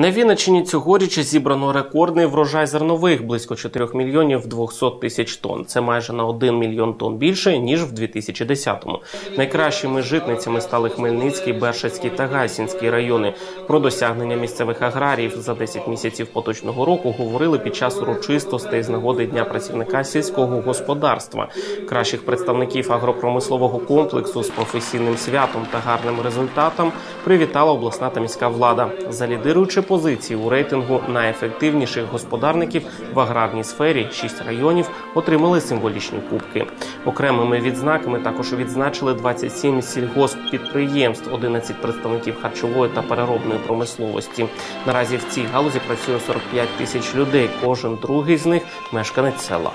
На Вінниччині цьогоріч зібрано рекордний врожай зернових близько 4 мільйонів 200 тисяч тонн. Це майже на 1 мільйон тонн більше ніж в 2010-му. Найкращими житницями стали Хмельницький, Бершацький та Гайсінський райони. Про досягнення місцевих аграріїв за 10 місяців поточного року говорили під час урочистостей з нагоди Дня працівника сільського господарства. Кращих представників агропромислового комплексу з професійним святом та гарним результатом привітала обласна та міська влада за лідируючи позиції у рейтингу найефективніших господарників в аграрній сфері. Шість районів отримали символічні кубки. Окремими відзнаками також відзначили 27 сільгосппідприємств, 11 представників харчової та переробної промисловості. Наразі в цій галузі працює 45 тисяч людей. Кожен другий з них мешканець села.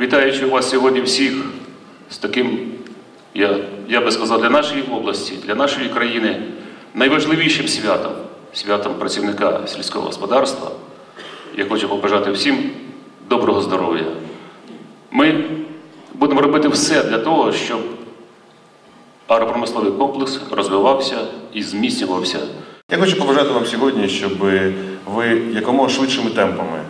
Вітаючи вас сьогодні всіх з таким, я, я би сказав, для нашої області, для нашої країни найважливішим святом, святом працівника сільського господарства, я хочу побажати всім доброго здоров'я. Ми будемо робити все для того, щоб агропромисловий комплекс розвивався і зміцнювався. Я хочу побажати вам сьогодні, щоб ви якомога швидшими темпами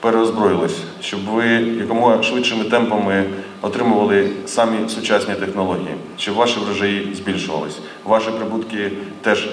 переозброїлись, щоб ви якомога швидшими темпами отримували самі сучасні технології, щоб ваші врожаї збільшувались, ваші прибутки теж